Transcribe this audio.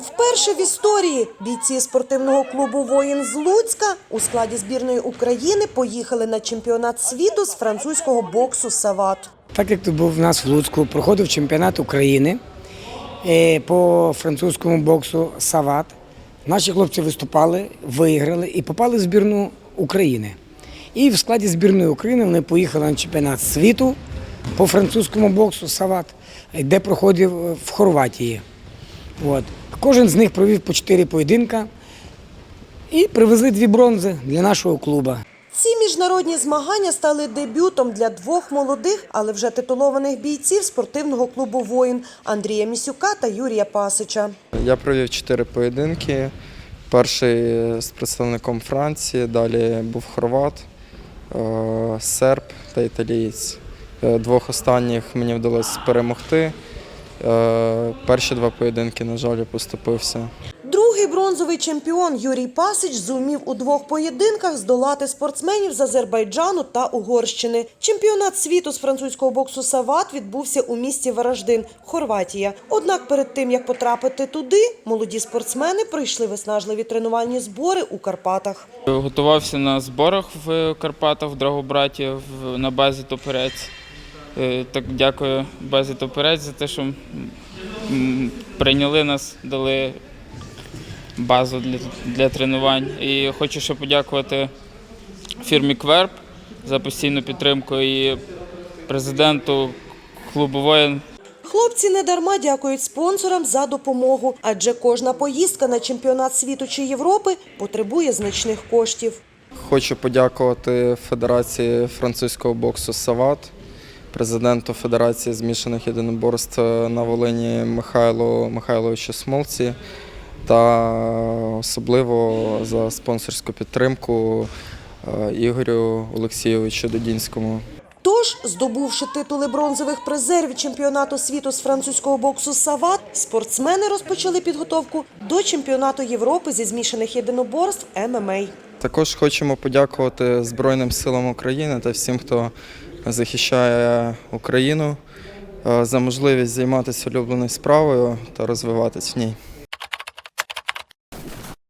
Вперше в історії бійці спортивного клубу Воїн з Луцька у складі збірної України поїхали на чемпіонат світу з французького боксу Сават. Так як тут був в нас в Луцьку, проходив чемпіонат України е, по французькому боксу Сават. Наші хлопці виступали, виграли і попали в збірну України. І в складі збірної України вони поїхали на чемпіонат світу по французькому боксу Сават, де проходив в Хорватії. От. Кожен з них провів по чотири поєдинка і привезли дві бронзи для нашого клубу. Ці міжнародні змагання стали дебютом для двох молодих, але вже титулованих бійців спортивного клубу Воїн Андрія Місюка та Юрія Пасича. Я провів чотири поєдинки. Перший з представником Франції, далі був хорват, е, серб та італієць. Е, Двох останніх мені вдалося перемогти. Е, Перші два поєдинки, на жаль, я поступився. Другий бронзовий чемпіон Юрій Пасич зумів у двох поєдинках здолати спортсменів з Азербайджану та Угорщини. Чемпіонат світу з французького боксу Сават відбувся у місті Вараждин, Хорватія. Однак перед тим як потрапити туди, молоді спортсмени пройшли виснажливі тренувальні збори у Карпатах. Готувався на зборах в Карпатах в Драгобраті на базі Топерець. Е, Так дякую базі Топерець за те, що прийняли нас, дали базу для, для тренувань. І хочу ще подякувати фірмі Кверб за постійну підтримку і президенту клубу воїн Хлопці недарма дякують спонсорам за допомогу, адже кожна поїздка на чемпіонат світу чи Європи потребує значних коштів. Хочу подякувати Федерації французького боксу Сават, президенту Федерації змішаних єдиноборств на Волині Михайлу Михайловичу Смолці та особливо за спонсорську підтримку е, Ігорю Олексійовичу Додінському. Тож, здобувши титули бронзових призерів чемпіонату світу з французького боксу Сават, спортсмени розпочали підготовку до чемпіонату Європи зі змішаних єдиноборств ММА. Також хочемо подякувати Збройним силам України та всім, хто захищає Україну е, за можливість займатися улюбленою справою та розвиватись в ній.